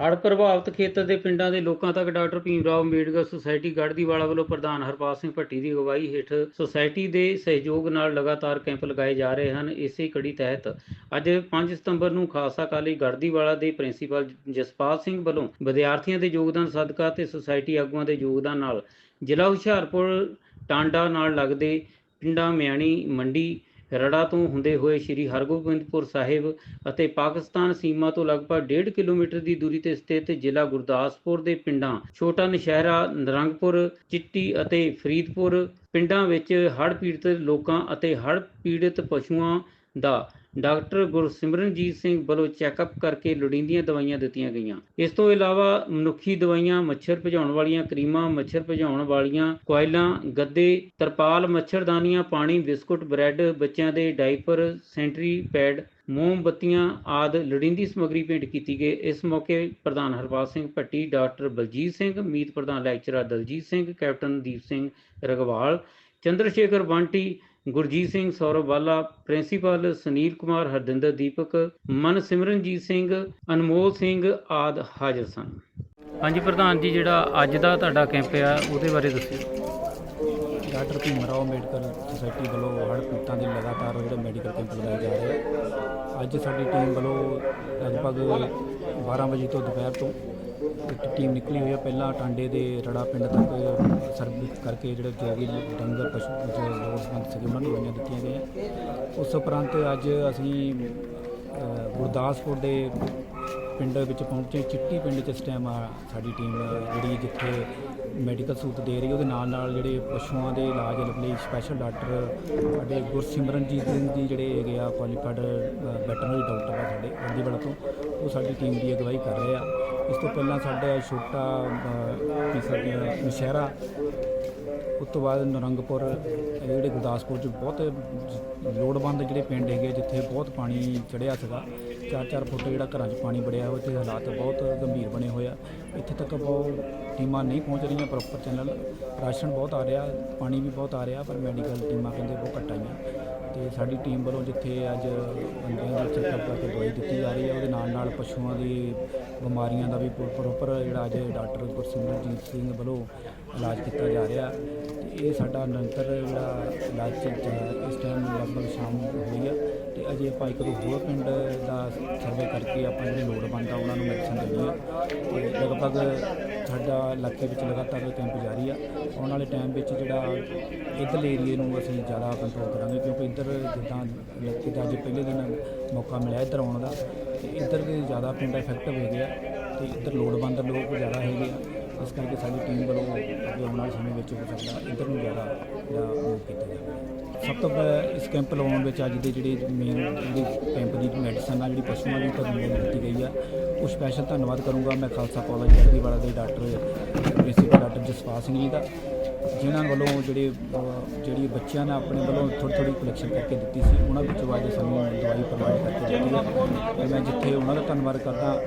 ਹੜ੍ਹ ਪ੍ਰਭਾਵਿਤ ਖੇਤਰ ਦੇ ਪਿੰਡਾਂ ਦੇ ਲੋਕਾਂ ਤੱਕ ਡਾਕਟਰ ਭੀਮ ਰਾਓ ਅੰਬੇਡਕਰ ਸੁਸਾਇਟੀ ਗੜਦੀਵਾਲਾ ਵੱਲੋਂ ਪ੍ਰਧਾਨ ਹਰਪਾਲ ਸਿੰਘ ਭੱਟੀ ਦੀ ਅਗਵਾਈ ਹੇਠ ਸੁਸਾਇਟੀ ਦੇ ਸਹਿਯੋਗ ਨਾਲ ਲਗਾਤਾਰ ਕੈਂਪ ਲਗਾਏ ਜਾ ਰਹੇ ਹਨ। ਇਸੇ ਕੜੀ ਤਹਿਤ ਅੱਜ 5 ਸਤੰਬਰ ਨੂੰ ਖਾਲਸਾ ਕਾਲਜ ਗੜ੍ਹਦੀਵਾਲਾ ਦੇ ਪ੍ਰਿੰਸੀਪਲ ਜਸਪਾਲ ਸਿੰਘ ਵੱਲੋਂ ਵਿਦਿਆਰਥੀਆਂ ਦੇ ਯੋਗਦਾਨ ਸਦਕਾ ਤੇ ਸੁਸਾਇਟੀ ਆਗੂਆਂ ਦੇ ਯੋਗਦਾਨ ਨਾਲ ਜ਼ਿਲ੍ਹਾ ਹੁਸ਼ਿਆਰਪੁਰ ਟਾਂਡਾ ਨਾਲ ਲੱਗਦੇ ਪਿੰਡਾਂ ਮਿਆਣੀ, ਮੰਡੀ ਰੜਾ ਤੋਂ ਹੁੰਦੇ ਹੋਏ ਸ੍ਰੀ ਹਰਗੋਬਿੰਦਪੁਰ ਸਾਹਿਬ ਅਤੇ ਪਾਕਿਸਤਾਨ ਸੀਮਾ ਤੋਂ ਲਗਭਗ 1.5 ਕਿਲੋਮੀਟਰ ਦੀ ਦੂਰੀ ਤੇ ਸਥਿਤ ਜ਼ਿਲ੍ਹਾ ਗੁਰਦਾਸਪੁਰ ਦੇ ਪਿੰਡਾਂ ਛੋਟਾ ਨਸ਼ਹਿਰਾ ਨਰੰਗਪੁਰ, ਚਿੱਟੀ ਅਤੇ ਫਰੀਦਪੁਰ ਪਿੰਡਾਂ ਵਿੱਚ ਹੜ੍ਹ ਪੀੜਤ ਲੋਕਾਂ ਅਤੇ ਹੜ੍ਹ ਪੀੜਤ ਪਸ਼ੂਆਂ ਦਾ। ਡਾਕਟਰ ਗੁਰਸਿਮਰਨਜੀਤ ਸਿੰਘ ਵੱਲੋਂ ਚੈੱਕਅਪ ਕਰਕੇ ਲੋੜੀਂਦੀਆਂ ਦਵਾਈਆਂ ਦਿੱਤੀਆਂ ਗਈਆਂ। ਇਸ ਤੋਂ ਇਲਾਵਾ ਮਨੁੱਖੀ ਦਵਾਈਆਂ, ਮੱਛਰ ਭਜਾਉਣ ਵਾਲੀਆਂ ਕਰੀਮਾਂ, ਮੱਛਰ ਭਜਾਉਣ ਵਾਲੀਆਂ ਕੋਇਲਾਂ, ਗੱਦੇ, ਤਰਪਾਲ, ਮੱਛਰਦਾਨੀਆਂ, ਪਾਣੀ, ਬਿਸਕੁਟ, ਬ੍ਰੈਡ, ਬੱਚਿਆਂ ਦੇ ਡਾਈਪਰ ਸੈਂਟਰੀ ਪੈਡ ਮੋਮਬੱਤੀਆਂ ਆਦਿ ਲੋੜੀਂਦੀ ਸਮੱਗਰੀ ਭੇਂਟ ਕੀਤੀ ਗਈ। ਇਸ ਮੌਕੇ ਪ੍ਰਧਾਨ ਹਰਪਾਲ ਸਿੰਘ ਭੱਟੀ, ਡਾਕਟਰ ਬਲਜੀਤ ਸਿੰਘ, ਮੀਤ ਪ੍ਰਧਾਨ ਲੈਕਚਰਰ ਦਲਜੀਤ ਸਿੰਘ, ਕੈਪਟਨ ਦੀਪ ਸਿੰਘ ਰਗਵਾਲ ਚੰਦਰ ਸ਼ੇਖਰ ਬਾਂਟੀ ਗੁਰਜੀਤ ਸਿੰਘ ਸੌਰਵ ਵਾਲਾ ਪ੍ਰਿੰਸੀਪਲ ਸੁਨੀਲ ਕੁਮਾਰ ਹਰਦਿੰਦਰ ਦੀਪਕ ਮਨ ਸਿਮਰਨਜੀਤ ਸਿੰਘ ਅਨਮੋਲ ਸਿੰਘ ਆਦ ਹਾਜ਼ਰ ਸਨ। ਹਾਂਜੀ ਪ੍ਰਧਾਨ ਜੀ ਜਿਹੜਾ ਅੱਜ ਦਾ ਤੁਹਾਡਾ ਕੈਂਪ ਆ ਉਹਦੇ ਬਾਰੇ ਦੱਸਿਓ। ਡਾਕਟਰ ਭੀਮ ਰਾਓ ਅੰਬੇਡਕਰ ਸੁਸਾਇਟੀ ਵੱਲੋਂ ਹੜ੍ਹ ਪੀੜਤਾਂ ਦੇ ਲਗਾਤਾਰ ਜਿਹੜੇ ਮੈਡੀਕਲ ਕੈਂਪ ਲਗਾਏ ਜਾ ਰਹੇ ਆ। ਅੱਜ ਸਾਡੀ ਟੀਮ ਵੱਲੋਂ ਲਗਭਗ 12 ਵਜੇ ਤੋਂ ਦੁਪਹਿਰ ਤੋਂ ਇੱਕ ਟੀਮ ਨਿਕਲੀ ਹੋਈ ਹੈ ਪਹਿਲਾਂ ਟਾਂਡੇ ਦੇ ਰੜਾ ਪਿੰਡ ਤੱਕ ਸਰਵਿਸ ਕਰਕੇ ਜਿਹੜੇ ਜੋ ਡੰਗਰ, ਪਸ਼ੂ, ਜੋ ਲੋੜਵੰਦ ਸੀਗੇ, ਉਹਨਾਂ ਨੂੰ ਦਵਾਈਆਂ ਦਿੱਤੀਆਂ ਗਈਆਂ। ਉਸ ਉਪਰੰਤ ਅੱਜ ਅਸੀਂ ਗੁਰਦਾਸਪੁਰ ਦੇ ਪਿੰਡ ਵਿੱਚ ਪਹੁੰਚੇ। ਚਿੱਟੀ ਪਿੰਡ 'ਚ ਇਸ ਟਾਈਮ ਆ ਸਾਡੀ ਟੀਮ ਜਿਹੜੀ ਜਿੱਥੇ ਮੈਡੀਕਲ ਸਹੂਲਤ ਦੇ ਰਹੀ ਉਹਦੇ ਨਾਲ ਨਾਲ ਜਿਹੜੇ ਪਸ਼ੂਆਂ ਦੇ ਇਲਾਜ ਲਈ ਸਪੈਸ਼ਲ ਡਾਕਟਰ ਸਾਡੇ ਗੁਰਸਿਮਰਨਜੀਤ ਸਿੰਘ ਜੀ ਜਿਹੜੇ ਹੈਗੇ ਆ ਕੁਆਲੀਫਾਈਡ ਵੈਟਰਨਰੀ ਡਾਕਟਰ ਆ ਸਾਡੇ ਗੰਦੀਵਾਲਾ ਤੋਂ, ਉਹ ਸਾਡੀ ਟੀਮ ਦੀ ਅਗਵਾਈ ਕਰ ਰਹੇ ਆ। ਇਸ ਤੋਂ ਪਹਿਲਾਂ ਸਾਡਾ ਛੋਟਾ ਅ, ਕੀ ਸਕਦੇ ਆ ਨਸ਼ਹਿਰਾ ਉਸ ਤੋਂ ਬਾਅਦ ਨਰੰਗਪੁਰ ਇਹ ਜਿਹੜੇ ਗੁਰਦਾਸਪੁਰ ਚ ਬਹੁਤ ਲੋੜਵੰਦ ਜਿਹੜੇ ਪਿੰਡ ਹੈਗੇ ਜਿੱਥੇ ਬਹੁਤ ਪਾਣੀ ਚੜਿਆ ਸੀਗਾ 4-4 ਫੁੱਟ ਜਿਹੜਾ ਘਰਾਂ 'ਚ ਪਾਣੀ ਵੜਿਆ ਹੋਇਆ ਤੇ ਹਾਲਾਤ ਬਹੁਤ ਗੰਭੀਰ ਬਣੇ ਹੋਏ ਆ। ਇੱਥੇ ਤੱਕ ਬਹੁਤ ਟੀਮਾਂ ਨਹੀਂ ਪਹੁੰਚ ਰਹੀਆਂ ਪ੍ਰੋਪਰ ਚੈਨਲ ਰਾਸ਼ਨ ਬਹੁਤ ਆ ਰਿਹਾ ਪਾਣੀ ਵੀ ਬਹੁਤ ਆ ਰਿਹਾ ਪਰ ਮੈਡੀਕਲ ਟੀਮਾਂ ਕਹਿੰਦੇ ਬਹੁਤ ਘੱਟ ਆਈਆਂ। ਸਾਡੀ ਟੀਮ ਵੱਲੋਂ ਜਿੱਥੇ ਅੱਜ ਬੰਦਿਆਂ ਦੀ ਚੈੱਕਅਪ ਕਰਕੇ ਦਵਾਈ ਦਿੱਤੀ ਜਾ ਰਹੀ ਹੈ, ਉਹਦੇ ਨਾਲ ਨਾਲ ਪਸ਼ੂਆਂ ਦੀ ਬਿਮਾਰੀਆਂ ਦਾ ਵੀ ਪ੍ਰੋਪਰ ਜਿਹੜਾ ਅੱਜ ਡਾਕਟਰ ਗੁਰਸਿਮਰਜੀਤ ਸਿੰਘ ਵੱਲੋਂ ਇਲਾਜ ਕੀਤਾ ਜਾ ਰਿਹਾ ਤੇ ਇਹ ਸਾਡਾ ਨਿਰੰਤਰ ਜਿਹੜਾ ਇਲਾਜ ਇਸ ਟਾਈਮ ਲਗਭਗ ਸ਼ਾਮ ਹੋਈ ਆ ਤੇ ਅਜੇ ਆਪਾਂ ਇੱਕ ਦੋ ਹੋਰ ਪਿੰਡ ਦਾ ਸਰਵੇ ਕਰਕੇ ਆਪਾਂ ਜਿਹੜੇ ਲੋੜਵੰਦ ਆ, ਉਹਨਾਂ ਨੂੰ ਮੈਡੀਸਨ ਦੇਣੀ ਆ ਤੇ ਲਗਭਗ ਸਾਡਾ ਇਲਾਕੇ ਵਿੱਚ ਲਗਾਤਾਰ ਕੈਂਪ ਜਾਰੀ ਆ। ਆਉਣ ਵਾਲੇ ਟਾਈਮ ਵਿੱਚ ਜਿਹੜਾ ਇੱਧਰਲੇ ਏਰੀਏ ਨੂੰ ਅਸੀਂ ਜ਼ਿਆਦਾ ਕੰਟਰੋਲ ਕਰਾਂਗੇ, ਕਿਉਂਕਿ ਇੱਧਰ ਜਿੱਦਾਂ ਇਲਾਕੇ ਅੱਜ ਪਹਿਲੇ ਦਿਨ ਮੌਕਾ ਮਿਲਿਆ ਇੱਧਰ ਆਉਣ ਦਾ, ਤੇ ਇੱਧਰ ਦੇ ਜ਼ਿਆਦਾ ਪਿੰਡ ਇਫੈਕਟਿਵ ਹੈਗੇ ਆ, ਤੇ ਇੱਧਰ ਲੋੜਵੰਦ ਲੋਕ ਜ਼ਿਆਦਾ ਹੈਗੇ ਆ, ਇਸ ਕਰਕੇ ਸਾਡੀ ਟੀਮ ਵੱਲੋਂ ਅੱਗੇ ਆਉਣ ਵਾਲੇ ਸਮੇਂ ਵਿੱਚ ਹੋ ਸਕਦਾ ਇੱਧਰ ਨੂੰ ਜ਼ਿਆਦਾ ਉਹ ਕੀਤਾ ਜਾਵੇ। ਸਭ ਤੋਂ ਪਹਿਲਾਂ ਇਸ ਕੈਂਪ ਲਗਾਉਣ ਵਿੱਚ ਅੱਜ ਦੇ ਜਿਹੜੇ ਮੇਨ ਜਿਹੜੀ ਕੈਂਪ ਦੀ ਮੈਡੀਸਨ ਆ, ਜਿਹੜੀ ਪਸ਼ੂਆਂ ਦੀ ਤੁਹਾਨੂੰ ਦਿੱਤੀ ਗਈ ਆ, ਉਹ ਸਪੈਸ਼ਲ ਧੰਨਵਾਦ ਕਰੂੰਗਾ ਮੈਂ ਖਾਲਸਾ ਕਾਲਜ ਜਰਦੀਵਾਲਾ ਦੇ doctor principal doctor Jaspal Singh ji ਦਾ। ਜਿਨ੍ਹਾਂ ਵੱਲੋਂ ਜਿਹੜੇ ਜਿਹੜੀ ਬੱਚਿਆਂ ਨੇ ਆਪਣੇ ਵੱਲੋਂ ਥੋੜ੍ਹੀ ਥੋੜ੍ਹੀ ਕਲੈਕਸ਼ਨ ਕਰਕੇ ਦਿੱਤੀ ਸੀ, ਉਹਨਾਂ ਵਿੱਚੋਂ ਅੱਜ ਸਾਨੂੰ ਦਵਾਈ ਪ੍ਰੋਵਾਈਡ ਕਰਕੇ ਦਿੱਤੀ ਹੈ। ਮੈਂ ਜਿੱਥੇ ਉਹਨਾਂ ਦਾ ਧੰਨਵਾਦ ਕਰਦਾ,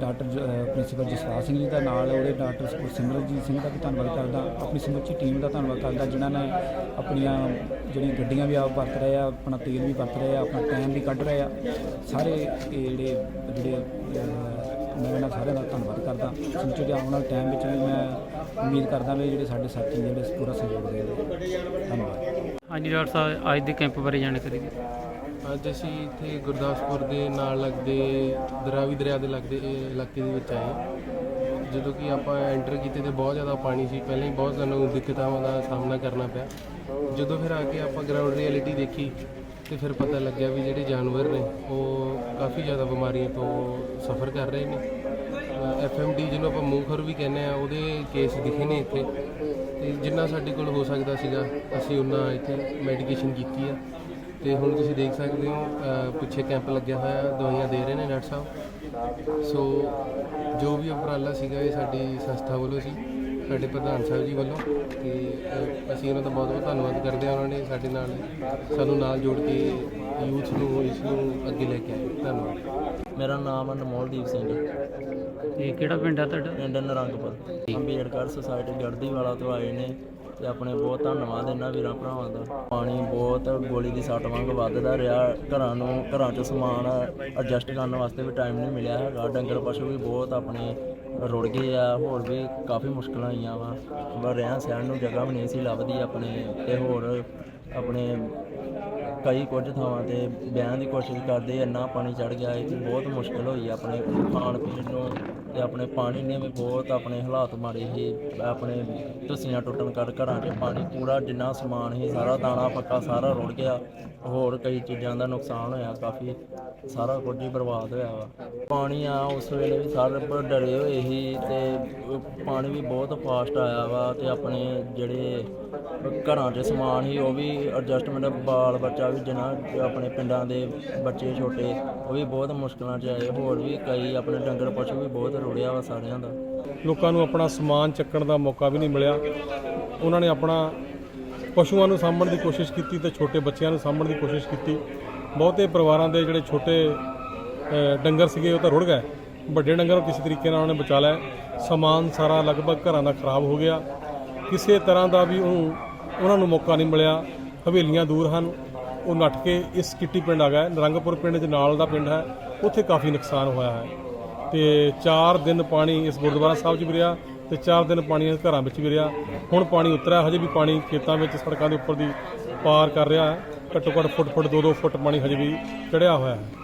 ਡਾਕਟਰ ਜ- ਪ੍ਰਿੰਸੀਪਲ ਜਸਪਾਲ ਸਿੰਘ ਜੀ ਦਾ, ਨਾਲ ਉਹਦੇ ਡਾਕਟਰ ਸਿਮਰਨਜੀਤ ਸਿੰਘ ਦਾ ਵੀ ਧੰਨਵਾਦ ਕਰਦਾ, ਆਪਣੀ ਸਮੁੱਚੀ ਟੀਮ ਦਾ ਧੰਨਵਾਦ ਕਰਦਾ, ਜਿਨ੍ਹਾਂ ਨੇ ਆਪਣੀਆਂ ਜਿਹੜੀਆਂ ਗੱਡੀਆਂ ਵੀ ਆਪ ਵਰਤ ਰਹੇ ਆ, ਆਪਣਾ ਤੇਲ ਵੀ ਵਰਤ ਰਹੇ ਆ, ਆਪਣਾ ਟਾਈਮ ਵੀ ਕੱਢ ਰਹੇ ਆ, ਸਾਰੇ ਇਹ ਜਿਹੜੇ ਜਿਹੜੇ ਮੈਂ ਇਹਨਾਂ ਸਾਰਿਆਂ ਦਾ ਧੰਨਵਾਦ ਕਰਦਾ। ਸਮੁੱਚੇ ਆਉਣ ਵਾਲੇ ਟਾਈਮ ਵਿੱਚ ਵੀ ਮੈਂ ਉਮੀਦ ਕਰਦਾ ਵੀ ਜਿਹੜੇ ਸਾਡੇ ਸਾਥੀ ਜਿਹੜੇ ਪੂਰਾ ਸਹਿਯੋਗ ਦੇਣਗੇ ਧੰਨਵਾਦ। ਹਾਂਜੀ ਡਾਕਟਰ ਸਾਹਿਬ ਅੱਜ ਦੇ ਕੈਂਪ ਬਾਰੇ ਜਾਣਕਾਰੀ ਦਿਓ। ਅੱਜ ਅਸੀਂ ਇੱਥੇ ਗੁਰਦਾਸਪੁਰ ਦੇ ਨਾਲ ਲੱਗਦੇ ਦਰਾਵੀ ਦਰਿਆ ਦੇ ਲੱਗਦੇ ਇਹ ਇਲਾਕੇ ਦੇ ਵਿੱਚ ਆਏ ਜਦੋਂ ਕਿ ਆਪਾਂ ਐਂਟਰ ਕੀਤੇ ਤੇ ਬਹੁਤ ਜ਼ਿਆਦਾ ਪਾਣੀ ਸੀ। ਪਹਿਲਾਂ ਹੀ ਬਹੁਤ ਸਾਨੂੰ ਦਿੱਕਤਾਂ ਦਾ ਸਾਹਮਣਾ ਕਰਨਾ ਪਿਆ। ਜਦੋਂ ਫਿਰ ਆ ਕੇ ਆਪਾਂ ਗਰਾਊਂਡ ਰਿਐਲਿਟੀ ਦੇਖੀ ਤੇ ਫਿਰ ਪਤਾ ਲੱਗਿਆ ਵੀ ਜਿਹੜੇ ਜਾਨਵਰ ਨੇ ਉਹ ਕਾਫੀ ਜ਼ਿਆਦਾ ਬਿਮਾਰੀਆਂ ਤੋਂ ਸਫਰ ਕਰ ਰਹੇ ਨੇ। ਐਫਐਮਡੀ ਜਿਹਨੂੰ ਆਪਾਂ ਮੂੰਖਰ ਵੀ ਕਹਿੰਦੇ ਆ, ਉਹਦੇ ਕੇਸ ਦਿਖੇ ਨੇ ਇੱਥੇ। ਤੇ ਜਿੰਨਾ ਸਾਡੇ ਕੋਲ ਹੋ ਸਕਦਾ ਸੀਗਾ, ਅਸੀਂ ਉਹਨਾਂ ਇੱਥੇ ਮੈਡੀਕੇਸ਼ਨ ਕੀਤੀ ਆ। ਤੇ ਹੁਣ ਤੁਸੀਂ ਦੇਖ ਸਕਦੇ ਹੋ ਪਿੱਛੇ ਕੈਂਪ ਲੱਗਿਆ ਹੋਇਆ, ਦਵਾਈਆਂ ਦੇ ਰਹੇ ਨੇ ਡਾਕਟਰ ਸਾਹਿਬ। ਸੋ ਜੋ ਵੀ ਉਪਰਾਲਾ ਸੀਗਾ, ਇਹ ਸਾਡੀ ਸੰਸਥਾ ਵੱਲੋਂ ਸੀ। ਸਾਡੇ ਪ੍ਰਧਾਨ ਸਾਹਿਬ ਜੀ ਵੱਲੋਂ ਤੇ ਅ, ਅਸੀਂ ਉਹਨਾਂ ਦਾ ਬਹੁਤ ਬਹੁਤ ਧੰਨਵਾਦ ਕਰਦੇ ਹਾਂ ਉਹਨਾਂ ਨੇ ਸਾਡੇ ਨਾਲ ਸਾਨੂੰ ਨਾਲ ਜੋੜ ਕੇ ਯੂਥ ਨੂੰ ਇਸ ਨੂੰ ਅੱਗੇ ਲੈ ਕੇ ਆਏ। ਧੰਨਵਾਦ। ਮੇਰਾ ਨਾਮ ਅਨਮੋਲਦੀਪ ਸਿੰਘ। ਤੇ ਕਿਹੜਾ ਪਿੰਡ ਆ ਤੁਹਾਡਾ? ਪਿੰਡ ਨਰੰਗਪੁਰ। ਅੰਬੇਡਕਰ ਸੁਸਾਇਟੀ ਗੜਦੀ ਵਾਲਾ ਤੋਂ ਆਏ ਨੇ। ਤੇ ਆਪਣੇ ਬਹੁਤ ਧੰਨਵਾਦ ਇਹਨਾਂ ਵੀਰਾਂ ਭਰਾਵਾਂ ਦਾ। ਪਾਣੀ ਬਹੁਤ ਗੋਲੀ ਦੀ ਸੱਟ ਵਾਂਗ ਵੱਧਦਾ ਰਿਹਾ। ਘਰਾਂ ਨੂੰ, ਘਰਾਂ 'ਚ ਸਮਾਨ ਐਡਜਸਟ ਕਰਨ ਵਾਸਤੇ ਵੀ ਟਾਈਮ ਨਹੀਂ ਮਿਲਿਆ ਹੈਗਾ। ਡੰਗਰ ਪਸ਼ੂ ਵੀ ਬਹੁਤ ਆਪਣੇ ਰੁੜ ਗਏ ਆ। ਹੋਰ ਵੀ ਕਾਫੀ ਮੁਸ਼ਕਲਾਂ ਆਈਆਂ ਵਾ। ਪਰ ਰਹਿਣ ਸਹਿਣ ਨੂੰ ਜਗ੍ਹਾ ਵੀ ਨਹੀਂ ਸੀ ਲੱਭਦੀ ਆਪਣੇ ਤੇ ਹੋਰ ਆਪਣੇ ਕਈ ਕੁਝ ਥਾਵਾਂ ਤੇ ਵਿਆਹ ਦੀ ਕੋਸ਼ਿਸ਼ ਕਰਦੇ ਇੰਨਾ ਪਾਣੀ ਚੜ ਗਿਆ ਹੈ ਕਿ ਬਹੁਤ ਮੁਸ਼ਕਲ ਹੋਈ ਆਪਣੇ ਖਾਣ ਪੀਣ ਨੂੰ ਤੇ ਆਪਣੇ ਪਾਣੀ ਨੇ ਵੀ ਬਹੁਤ ਆਪਣੇ ਹਾਲਾਤ ਮਾੜੇ ਸੀ, ਆਪਣੇ ਧਸੀਆਂ ਟੁੱਟਣ ਕਰ ਘਰਾਂ 'ਚ ਪਾਣੀ ਪੂਰਾ ਜਿੰਨਾ ਸਮਾਨ ਸੀ, ਸਾਰਾ ਦਾਣਾ ਪੱਕਾ ਸਾਰਾ ਰੁੜ ਗਿਆ, ਹੋਰ ਕਈ ਚੀਜ਼ਾਂ ਦਾ ਨੁਕਸਾਨ ਹੋਇਆ, ਕਾਫੀ ਸਾਰਾ ਕੁਝ ਹੀ ਬਰਬਾਦ ਹੋਇਆ ਵਾ। ਪਾਣੀ ਆ, ਉਸ ਵੇਲੇ ਵੀ ਸਾਰੇ ਡਰੇ ਹੋਏ ਸੀ ਤੇ ਪਾਣੀ ਵੀ ਬਹੁਤ ਫਾਸਟ ਆਇਆ ਵਾ ਤੇ ਆਪਣੇ ਜਿਹੜੇ ਘਰਾਂ 'ਚ ਸਮਾਨ ਸੀ, ਉਹ ਵੀ ਐਡਜਸਟਮੈਂਟ ਬਾਲ ਬੱਚਾ ਵੀ ਜਿਨ੍ਹਾਂ ਆਪਣੇ ਪਿੰਡਾਂ ਦੇ ਬੱਚੇ ਛੋਟੇ, ਉਹ ਵੀ ਬਹੁਤ ਮੁਸ਼ਕਲਾਂ 'ਚ ਆਏ। ਹੋਰ ਵੀ ਕਈ ਆਪਣੇ ਡੰਗਰ ਪਸ਼ੂ ਵੀ ਬਹੁਤ ਰੁੜਿਆ ਵਾ ਸਾਰਿਆਂ ਦਾ। ਲੋਕਾਂ ਨੂੰ ਆਪਣਾ ਸਮਾਨ ਚੱਕਣ ਦਾ ਮੌਕਾ ਵੀ ਨਹੀਂ ਮਿਲਿਆ। ਉਹਨਾਂ ਨੇ ਆਪਣਾ ਪਸ਼ੂਆਂ ਨੂੰ ਸਾਂਭਣ ਦੀ ਕੋਸ਼ਿਸ਼ ਕੀਤੀ ਤੇ ਛੋਟੇ ਬੱਚਿਆਂ ਨੂੰ ਸਾਂਭਣ ਦੀ ਕੋਸ਼ਿਸ਼ ਕੀਤੀ। ਬਹੁਤੇ ਪਰਿਵਾਰਾਂ ਦੇ ਜਿਹੜੇ ਛੋਟੇ ਡੰਗਰ ਸੀਗੇ ਉਹ ਤਾਂ ਰੁੜ ਗਏ। ਵੱਡੇ ਡੰਗਰ ਨੂੰ ਕਿਸੇ ਤਰੀਕੇ ਨਾਲ ਉਹਨੇ ਬਚਾ ਲਿਆ। ਸਮਾਨ ਸਾਰਾ ਲਗਭਗ ਘਰਾਂ ਦਾ ਖਰਾਬ ਹੋ ਗਿਆ। ਕਿਸੇ ਤਰ੍ਹਾਂ ਦਾ ਵੀ ਉਹ, ਉਹਨਾਂ ਨੂੰ ਮੌਕਾ ਨਹੀਂ ਮਿਲਿਆ। ਹਵੇਲੀਆਂ ਦੂਰ ਹਨ। ਉਹ ਨੱਠ ਕੇ ਇਸ ਕਿੱਟੀ ਪਿੰਡ ਆ ਗਿਆ ਨਰੰਗਪੁਰ ਪਿੰਡ ਦੇ ਨਾਲ ਦਾ ਪਿੰਡ ਹੈ। ਉੱਥੇ ਕਾਫੀ ਨੁਕਸਾਨ ਹੋਇਆ ਹੈ। ਤੇ 4 ਦਿਨ ਪਾਣੀ ਇਸ ਗੁਰਦੁਆਰਾ ਸਾਹਿਬ 'ਚ ਵੀ ਰਿਹਾ ਤੇ 4 ਦਿਨ ਪਾਣੀ ਇਸ ਘਰਾਂ ਵਿੱਚ ਵੀ ਰਿਹਾ। ਹੁਣ ਪਾਣੀ ਉਤਰਿਆ, ਹਜੇ ਵੀ ਪਾਣੀ ਖੇਤਾਂ ਵਿੱਚ, ਸੜਕਾਂ ਦੇ ਉੱਪਰ ਦੀ ਪਾਰ ਕਰ ਰਿਹਾ ਹੈ। ਘੱਟੋ ਘੱਟ ਫੁੱਟ ਫੁੱਟ 2-2 ਫੁੱਟ ਪਾਣੀ ਹਜੇ ਵੀ ਚੜਿਆ ਹੋਇਆ ਹੈ।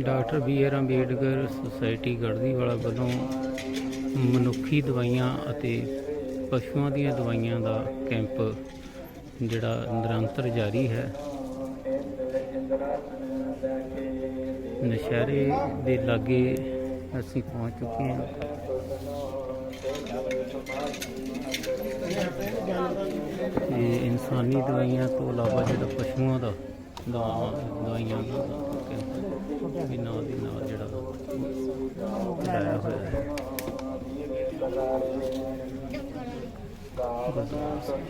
Doctor B R Ambedkar society Garhdiwala ਵੱਲੋਂ ਮਨੁੱਖੀ ਦਵਾਈਆਂ ਅਤੇ ਪਸ਼ੂਆਂ ਦੀਆਂ ਦਵਾਈਆਂ ਦਾ ਕੈਂਪ ਜਿਹੜਾ ਨਿਰੰਤਰ ਜਾਰੀ ਹੈ। ਨਸ਼ਹਿਰੇ ਦੇ ਲਾਗੇ ਅਸੀਂ ਪਹੁੰਚ ਚੁੱਕੇ ਹਾਂ। ਇਹ ਇਨਸਾਨੀ ਦਵਾਈਆਂ ਤੋਂ ਇਲਾਵਾ ਜਿਹੜਾ ਪਸ਼ੂਆਂ ਦਾ ਦਵਾਈਆਂ ਦਾ ਵੀ ਨਾਲ ਦੀ ਨਾਲ ਜਿਹੜਾ ਲਾਇਆ ਹੋਇਆ ਹੈ ਗੁਰਦੁਆਰਾ ਸਾਹਿਬ।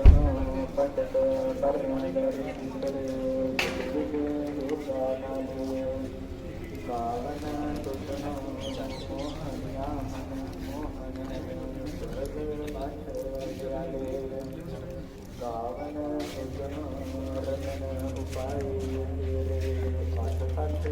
ਗਾਵਨ ਸੁਜਨ ਰਜਨ ਉਪਾਈ ਸਤ ਸਤ